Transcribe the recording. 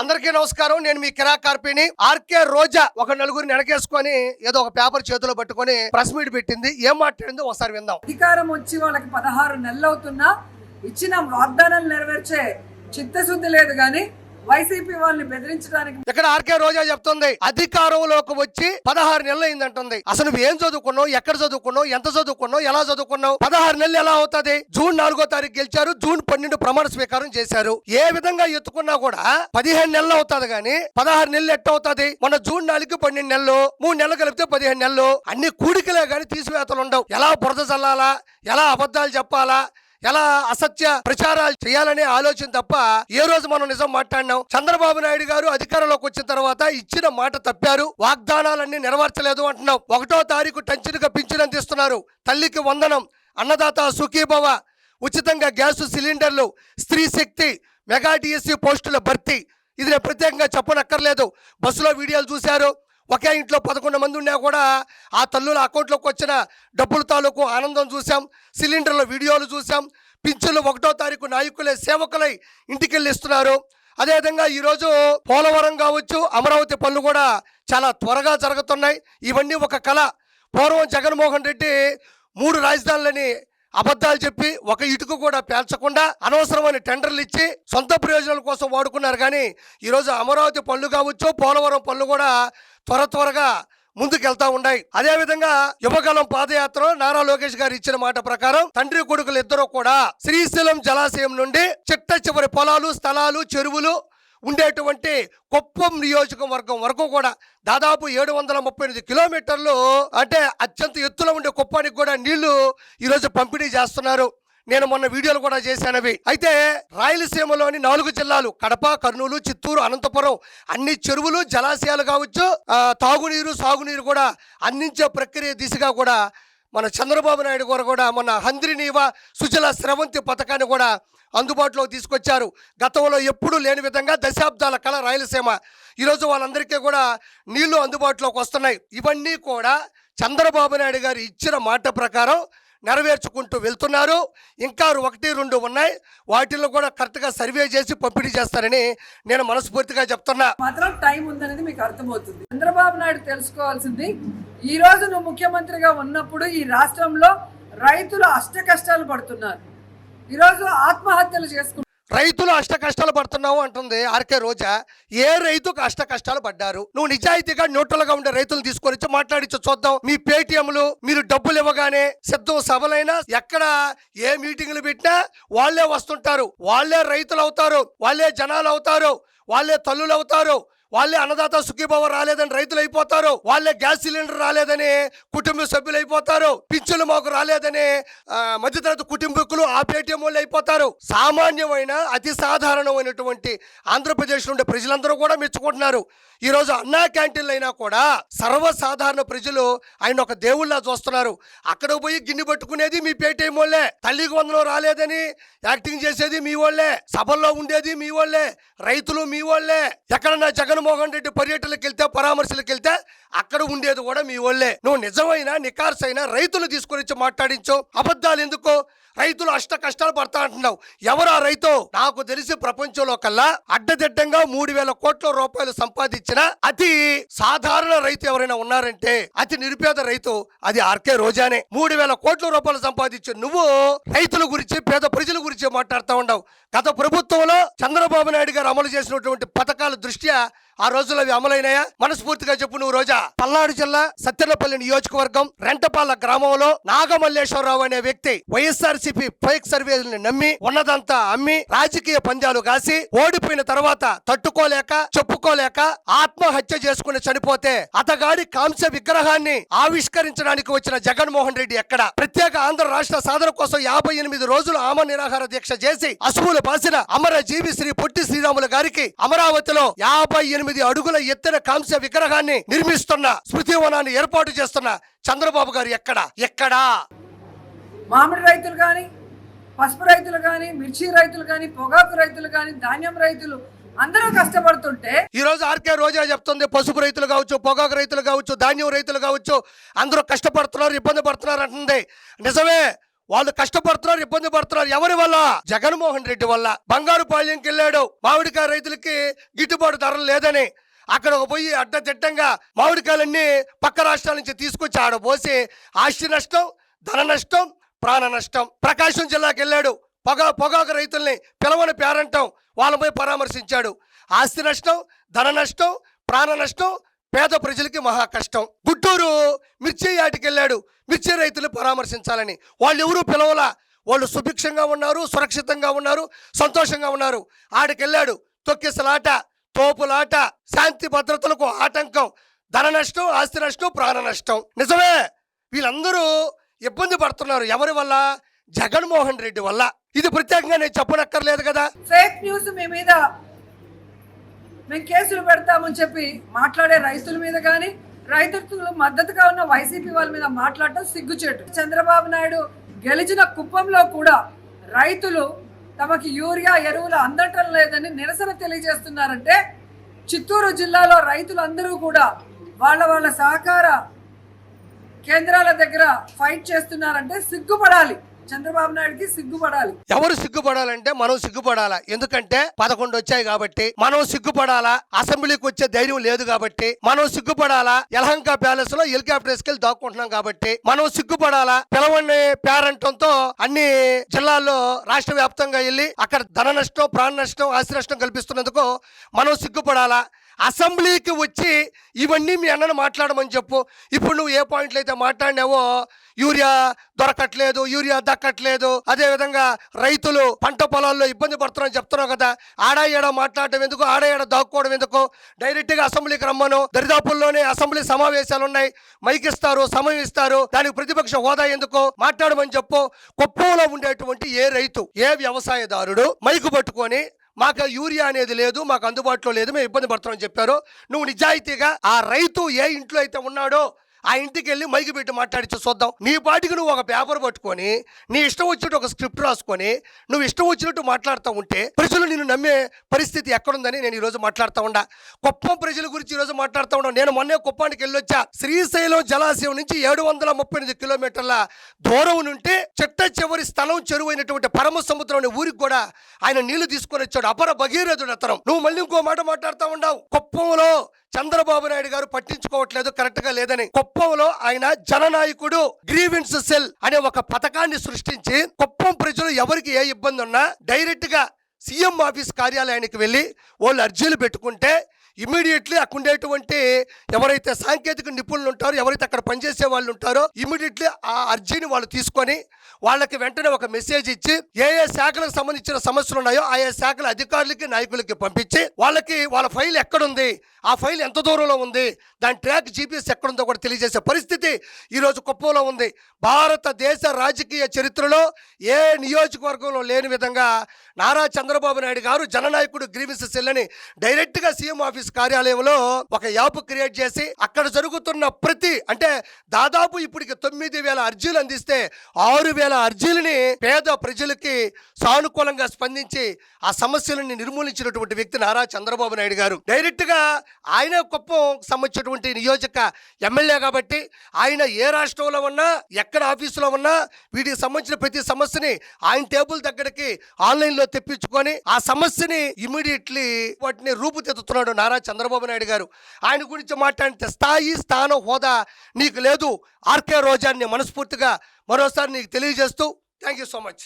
అందరికీ నమస్కారం. నేను మీ కిరా కార్పిని ఆర్కే రోజా ఒక నలుగురిని వెనకేసుకొని ఏదో ఒక పేపర్ చేతిలో పట్టుకొని ప్రెస్ మీట్ పెట్టింది. ఏం మాట్లాడిందో ఒకసారి విందాం. అధికారం వచ్చి వాళ్ళకి పదహారు నెలలు అవుతున్నా ఇచ్చిన వాగ్దానాలు నెరవేర్చే చిత్తశుద్ధి లేదు కానీ వైసీపీ వాళ్ళని బెదిరించడానికి ఇక్కడ ఆర్కే రోజా చెప్తుంది అధికారంలోకి వచ్చి పదహారు నెలలు అయిందంటుంది. అసలు నువ్వు ఏం చదువుకున్నావు ఎక్కడ చదువుకున్నావు ఎంత చదువుకున్నావు ఎలా చదువుకున్నావు? పదహారు నెలలు ఎలా అవుతుంది? జూన్ నాలుగో తారీఖు గెలిచారు జూన్ పన్నెండు ప్రమాణ స్వీకారం చేశారు. ఏ విధంగా ఎత్తుకున్నా కూడా పదిహేను నెలలు అవుతుంది కానీ పదహారు నెలలు ఎట్ట అవుతుంది? మన జూన్ నాలుగు పన్నెండు నెలలు మూడు నెలలు కలిపితే పదిహేను నెలలు అన్ని కూడికలే కానీ తీసివేతలు ఉండవు. ఎలా బురద చల్లాలా? ఎలా అబద్ధాలు చెప్పాలా? ఎలా అసత్య ప్రచారాలు చేయాలనే ఆలోచన తప్ప ఏ రోజు మనం నిజం మాట్లాడినాం? చంద్రబాబు నాయుడు గారు అధికారంలోకి వచ్చిన తర్వాత ఇచ్చిన మాట తప్పారు. వాగ్దానాలన్నీ నెరవేర్చలేదు అంటున్నాం. ఒకటో తారీఖు టంచులుగా పింఛన్ అందిస్తున్నారు. తల్లికి వందనం అన్నదాత సుఖీభవ ఉచితంగా గ్యాస్ సిలిండర్లు స్త్రీ శక్తి మెగా డిఎస్సి పోస్టుల భర్తీ. ఇది నేను ప్రత్యేకంగా చెప్పనక్కర్లేదు. బస్సులో వీడియోలు చూశారు. ఒకే ఇంట్లో పదకొండు మంది ఉన్నా కూడా ఆ తల్లుల అకౌంట్లోకి వచ్చిన డబ్బుల తాలూకు ఆనందం చూసాం సిలిండర్ల వీడియోలు చూసాం పింఛన్లు ఒకటో తారీఖు నాయకులే సేవకులై ఇంటికి వెళ్ళి ఇస్తున్నారు అదేవిధంగా ఈరోజు పోలవరం కావచ్చు అమరావతి పనులు కూడా చాలా త్వరగా జరుగుతున్నాయి. ఇవన్నీ ఒక కళ. పూర్వం జగన్మోహన్ రెడ్డి మూడు రాజధానులని అబద్ధాలు చెప్పి ఒక ఇటుక కూడా పేల్చకుండా అనవసరమైన టెండర్లు ఇచ్చి సొంత ప్రయోజనాల కోసం వాడుకున్నారు. కానీ ఈరోజు అమరావతి పనులు కావచ్చు పోలవరం పనులు కూడా త్వర త్వరగా ముందుకెళ్తా ఉన్నాయి. అదేవిధంగా యువకాలం పాదయాత్ర నారా లోకేష్ గారు ఇచ్చిన మాట ప్రకారం తండ్రి కొడుకులు ఇద్దరు కూడా శ్రీశైలం జలాశయం నుండి చిట్ట చివరి పొలాలు స్థలాలు చెరువులు ఉండేటువంటి కుప్పం నియోజకవర్గం వరకు కూడా దాదాపు ఏడు వందల ముప్పై ఎనిమిది కిలోమీటర్లు అంటే అత్యంత ఎత్తులో ఉండే కుప్పానికి కూడా నీళ్ళు ఈరోజు పంపిణీ చేస్తున్నారు. నేను మొన్న వీడియోలు కూడా చేశానవి. అయితే రాయలసీమలోని నాలుగు జిల్లాలు కడప కర్నూలు చిత్తూరు అనంతపురం అన్ని చెరువులు జలాశయాలు కావచ్చు తాగునీరు సాగునీరు కూడా అందించే ప్రక్రియ దిశగా కూడా మన చంద్రబాబు నాయుడు గారు కూడా మన హంద్రినీవ సుజల స్రవంతి పథకాన్ని కూడా అందుబాటులోకి తీసుకొచ్చారు. గతంలో ఎప్పుడూ లేని విధంగా దశాబ్దాల కళ రాయలసీమ. ఈరోజు వాళ్ళందరికీ కూడా నీళ్ళు అందుబాటులోకి వస్తున్నాయి. ఇవన్నీ కూడా చంద్రబాబు నాయుడు గారు ఇచ్చిన మాట ప్రకారం నెరవేర్చుకుంటూ వెళ్తున్నారు. ఇంకా ఒకటి రెండు ఉన్నాయి. వాటిల్లో కూడా కరెక్ట్గా సర్వే చేసి పంపిణీ చేస్తారని నేను మనస్ఫూర్తిగా చెప్తున్నా. మాత్రం టైం ఉందనేది మీకు అర్థమవుతుంది. చంద్రబాబు నాయుడు తెలుసుకోవాల్సింది ఈ రోజు నువ్వు ముఖ్యమంత్రిగా ఉన్నప్పుడు ఈ రాష్ట్రంలో రైతులు అష్ట కష్టాలు పడుతున్నారు ఈరోజు ఆత్మహత్యలు చేసుకుంటున్నారు. రైతులు అష్ట కష్టాలు పడుతున్నావు అంటుంది ఆర్కే రోజా. ఏ రైతుకు అష్ట కష్టాలు పడ్డారు? నువ్వు నిజాయితీగా న్యూట్రల్గా ఉండే రైతులు తీసుకొని వచ్చి మాట్లాడించు చూద్దాం. మీ పేటిఎంలు మీరు డబ్బులు ఇవ్వగానే సిద్ధం సభలైనా ఎక్కడ ఏ మీటింగ్లు పెట్టినా వాళ్ళే వస్తుంటారు. వాళ్ళే రైతులు అవుతారు. వాళ్ళే జనాలు అవుతారు. వాళ్ళే తల్లులు అవుతారు. వాళ్ళే అన్నదాత సుఖీభావ రాలేదని రైతులు అయిపోతారు. వాళ్ళే గ్యాస్ సిలిండర్ రాలేదని కుటుంబ సభ్యులు అయిపోతారు. పింఛన్లు మాకు రాలేదని మధ్యతరగతి కుటుంబీకులు ఆ పేటీఎం వాళ్ళు అయిపోతారు. సామాన్యమైన అతి సాధారణమైనటువంటి ఆంధ్రప్రదేశ్ ఉండే ప్రజలందరూ కూడా మెచ్చుకుంటున్నారు. ఈరోజు అన్నా క్యాంటీన్లు అయినా కూడా సర్వసాధారణ ప్రజలు ఆయన ఒక దేవుళ్ళ చూస్తున్నారు. అక్కడ పోయి గిన్నె పట్టుకునేది మీ పేటీఎం వాళ్ళే. తల్లికి వందనం రాలేదని యాక్టింగ్ చేసేది మీ వాళ్ళే. సభల్లో ఉండేది మీ వాళ్ళే. రైతులు మీ వాళ్ళే. ఎక్కడన్నా జగన్మోహన్ రెడ్డి పర్యటనకి వెళ్తే పరామర్శలకు వెళ్తే అక్కడ ఉండేది కూడా మీ వాళ్ళే నువ్వు నిజమైన నికార్సైన రైతులు తీసుకొని మాట్లాడించో అబద్ధాలు ఎందుకో? రైతులు అష్ట కష్టాలు పడతా అంటున్నావు. ఎవరు ఆ రైతు? నాకు తెలిసి ప్రపంచంలో కల్లా అడ్డదిడ్డంగా మూడు వేల కోట్ల రూపాయలు సంపాదించిన అతి సాధారణ రైతు ఎవరైనా ఉన్నారంటే అతి నిరుపేద రైతు అది ఆర్కే రోజానే. మూడు వేల కోట్ల రూపాయలు సంపాదించి నువ్వు రైతుల గురించి పేద ప్రజల గురించి మాట్లాడుతూ ఉండవు. గత ప్రభుత్వంలో చంద్రబాబు నాయుడు గారు అమలు చేసినటువంటి పథకాల దృష్ట్యా ఆ రోజులు అవి అమలైనాయా? మనస్ఫూర్తిగా చెప్పు నువ్వు రోజా. పల్నాడు జిల్లా సత్తెనపల్లి నియోజకవర్గం రెంటపాల గ్రామంలో నాగమల్లేశ్వరరావు అనే వ్యక్తి వైఎస్ఆర్ సిపి ఫేక్ సర్వేలను నమ్మి ఉన్నదంతా అమ్మి రాజకీయ పంద్యాలు కాసి ఓడిపోయిన తర్వాత తట్టుకోలేక చెప్పుకోలేక ఆత్మహత్య చేసుకుని చనిపోతే అతగాడి కాంస్య విగ్రహాన్ని ఆవిష్కరించడానికి వచ్చిన జగన్మోహన్ రెడ్డి ఎక్కడ? ప్రత్యేక ఆంధ్ర రాష్ట్ర సాధన కోసం యాభై ఎనిమిది రోజులు ఆమ నిరాహార దీక్ష చేసి అసువులు పాసిన అమర జీవి శ్రీ పొట్టి శ్రీరాములు గారికి అమరావతిలో యాభై ఎనిమిది అడుగుల ఎత్తిన కాంస్య విగ్రహాన్ని నిర్మిస్తున్న స్మృతివనాన్ని ఏర్పాటు చేస్తున్న చంద్రబాబు గారు ఎక్కడ? ఎక్కడా? మామిడి రైతులు కానీ పసుపు రైతులు కానీ మిర్చి రైతులు కానీ పొగాకు రైతులు కానీ ధాన్యం రైతులు అందరూ కష్టపడుతుంటే ఈ రోజు ఆర్కే రోజా చెప్తుంది పసుపు రైతులు కావచ్చు పొగాకు రైతులు కావచ్చు ధాన్యం రైతులు కావచ్చు అందరూ కష్టపడుతున్నారు ఇబ్బంది పడుతున్నారు అంటుంది. నిజమే వాళ్ళు కష్టపడుతున్నారు ఇబ్బంది పడుతున్నారు. ఎవరి వల్ల? జగన్మోహన్ రెడ్డి వల్ల. బంగారు పాళ్యంకి వెళ్ళాడు. మామిడికాయ రైతులకి గిట్టుబాటు ధరలు లేదని అక్కడ ఒక పోయి అడ్డదిడ్డంగా మామిడికాయలన్నీ పక్క రాష్ట్రాల నుంచి తీసుకొచ్చి ఆడ పోసి ఆస్తి నష్టం ధన నష్టం ప్రాణ నష్టం. ప్రకాశం జిల్లాకి వెళ్ళాడు. పొగా పొగాకు రైతుల్ని పిలవని పేరంటం వాళ్ళపై పరామర్శించాడు. ఆస్తి నష్టం ధన నష్టం ప్రాణ నష్టం పేద ప్రజలకి మహా కష్టం. గుంటూరు మిర్చి యాటికి వెళ్ళాడు మిర్చి రైతులు పరామర్శించాలని. వాళ్ళు ఎవరు పిలవలా. వాళ్ళు సుభిక్షంగా ఉన్నారు సురక్షితంగా ఉన్నారు సంతోషంగా ఉన్నారు. ఆడికెళ్ళాడు. తొక్కిసలాట తోపులాట శాంతి భద్రతలకు ఆటంకం. ధన నష్టం ఆస్తి నష్టం ప్రాణ నష్టం. నిజమే. వీళ్ళందరూ ఇబ్బంది పడుతున్నారు. ఎవరి వల్ల? జగన్మోహన్ రెడ్డి వల్ల. ఇది ప్రత్యేకంగా నేను చెప్పనక్కర్లేదు కదా. ఫేక్ న్యూస్ మీ మీద మేము కేసులు పెడతామని చెప్పి మాట్లాడే రైతుల మీద కానీ రైతులు మద్దతుగా ఉన్న వైసీపీ వాళ్ళ మీద మాట్లాడటం సిగ్గుచేటు. చంద్రబాబు నాయుడు గెలిచిన కుప్పంలో కూడా రైతులు తమకి యూరియా ఎరువులు అందటం లేదని నిరసన తెలియజేస్తున్నారంటే చిత్తూరు జిల్లాలో రైతులందరూ కూడా వాళ్ళ వాళ్ళ సహకార కేంద్రాల దగ్గర ఫైట్ చేస్తున్నారంటే సిగ్గుపడాలి. చంద్రబాబు నాయుడుకి సిగ్గుపడాలి. ఎవరు సిగ్గుపడాలంటే మనం సిగ్గుపడాలా? ఎందుకంటే పదకొండు వచ్చాయి కాబట్టి మనం సిగ్గుపడాలా? అసెంబ్లీకి వచ్చే ధైర్యం లేదు కాబట్టి మనం సిగ్గుపడాలా? యలహంక ప్యాలెస్లో హెలికాప్టర్ వేసుకెళ్ళి దాక్కుంటున్నాం కాబట్టి మనం సిగ్గుపడాలా? పిలవని పేరంటంతో అన్ని జిల్లాల్లో రాష్ట్ర వ్యాప్తంగా వెళ్ళి అక్కడ ధన నష్టం ప్రాణ నష్టం ఆస్తి నష్టం కల్పిస్తున్నందుకు మనం సిగ్గుపడాలా? అసెంబ్లీకి వచ్చి ఇవన్నీ మీ అన్నను మాట్లాడమని చెప్పు. ఇప్పుడు నువ్వు ఏ పాయింట్లు అయితే మాట్లాడినావో యూరియా దొరకట్లేదు యూరియా దక్కట్లేదు అదేవిధంగా రైతులు పంట పొలాల్లో ఇబ్బంది పడుతున్నారని చెప్తున్నావు కదా ఆడా ఏడా మాట్లాడటం ఎందుకు ఆడా ఏడా దాక్కోవడం ఎందుకు? డైరెక్ట్గా అసెంబ్లీకి రమ్మను. దరిదాపుల్లోనే అసెంబ్లీ సమావేశాలు ఉన్నాయి. మైక్ ఇస్తారు సమయం ఇస్తారు. దానికి ప్రతిపక్ష హోదా ఎందుకు? మాట్లాడమని చెప్పు. కుప్పంలో ఉండేటువంటి ఏ రైతు ఏ వ్యవసాయదారుడు మైకు పట్టుకొని మాకు యూరియా అనేది లేదు మాకు అందుబాటులో లేదు మేము ఇబ్బంది పడుతున్నామని చెప్పారు. నువ్వు నిజాయితీగా ఆ రైతు ఏ ఇంట్లో అయితే ఉన్నాడో ఆ ఇంటికి వెళ్ళి మైకి పెట్టి మాట్లాడిచ్చి చూద్దాం. నీ పాటికి నువ్వు ఒక పేపర్ పట్టుకొని నీ ఇష్టం వచ్చినట్టు ఒక స్క్రిప్ట్ రాసుకొని నువ్వు ఇష్టం వచ్చినట్టు మాట్లాడుతూ ఉంటే ప్రజలు నిన్ను నమ్మే పరిస్థితి ఎక్కడుందని నేను ఈరోజు మాట్లాడుతూ ఉండా. కుప్పం ప్రజల గురించి ఈరోజు మాట్లాడుతూ ఉన్నా నేను మొన్నే కుప్పానికి వెళ్ళొచ్చా. శ్రీశైలం జలాశయం నుంచి ఏడు వందల ముప్పై ఎనిమిది కిలోమీటర్ల దూరం నుండి చిట్ట చివరి స్థలం చెరువైనటువంటి పరమ సముద్రం అనే ఊరికి కూడా ఆయన నీళ్ళు తీసుకొని వచ్చాడు. అపర భగీరథుడు అతను. నువ్వు మళ్ళీ ఇంకో మాట మాట్లాడుతూ ఉండవు. కుప్పంలో చంద్రబాబు నాయుడు గారు పట్టించుకోవట్లేదు కరెక్ట్గా లేదని. కుప్పంలో ఆయన జననాయకుడు గ్రీవెన్స్ సెల్ అనే ఒక పథకాన్ని సృష్టించి కుప్పం ప్రజలు ఎవరికి ఏ ఇబ్బంది ఉన్నా డైరెక్ట్గా సీఎం ఆఫీస్ కార్యాలయానికి వెళ్ళి వాళ్ళు అర్జీలు పెట్టుకుంటే ఇమీడియట్లీ అక్కడ ఉండేటువంటి ఎవరైతే సాంకేతిక నిపుణులు ఉంటారో ఎవరైతే అక్కడ పనిచేసే వాళ్ళు ఉంటారో ఇమీడియట్లీ ఆ అర్జీని వాళ్ళు తీసుకొని వాళ్ళకి వెంటనే ఒక మెసేజ్ ఇచ్చి ఏ ఏ శాఖలకు సంబంధించిన సమస్యలు ఉన్నాయో ఆయా శాఖల అధికారులకి నాయకులకి పంపించి వాళ్ళకి వాళ్ళ ఫైల్ ఎక్కడుంది ఆ ఫైల్ ఎంత దూరంలో ఉంది దాని ట్రాక్ జీపీఎస్ ఎక్కడుందో కూడా తెలియజేసే పరిస్థితి ఈరోజు కుప్పంలో ఉంది. భారతదేశ రాజకీయ చరిత్రలో ఏ నియోజకవర్గంలో లేని విధంగా నారా చంద్రబాబు నాయుడు గారు జననాయకుడు గ్రీవెన్స్ సెల్ అని డైరెక్ట్గా సీఎం ఆఫీస్ కార్యాలయంలో ఒక యాప్ క్రియేట్ చేసి అక్కడ జరుగుతున్న ప్రతి అంటే దాదాపు ఇప్పటికి తొమ్మిది వేల అర్జీలు అందిస్తే ఆరు వేల అర్జీలని పేద ప్రజలకి సానుకూలంగా స్పందించి ఆ సమస్యలను నిర్మూలించినటువంటి వ్యక్తి నారా చంద్రబాబు నాయుడు గారు. డైరెక్ట్గా ఆయన కుప్పం సంబంధించినటువంటి నియోజక ఎమ్మెల్యే కాబట్టి ఆయన ఏ రాష్ట్రంలో ఉన్నా ఎక్కడ ఆఫీసులో ఉన్నా వీటికి సంబంధించిన ప్రతి సమస్యని ఆయన టేబుల్ దగ్గరికి ఆన్లైన్లో తెప్పించుకొని ఆ సమస్యని ఇమీడియట్లీ వాటిని రూపుదిద్దుతున్నాడు నారా చంద్రబాబు నాయుడు గారు ఆయన గురించి మాట్లాడితే స్థాయి స్థానం హోదా నీకు లేదు. ఆర్కే రోజాన్ని మనస్ఫూర్తిగా మరోసారి నీకు తెలియజేస్తూ థ్యాంక్ యూ సో మచ్.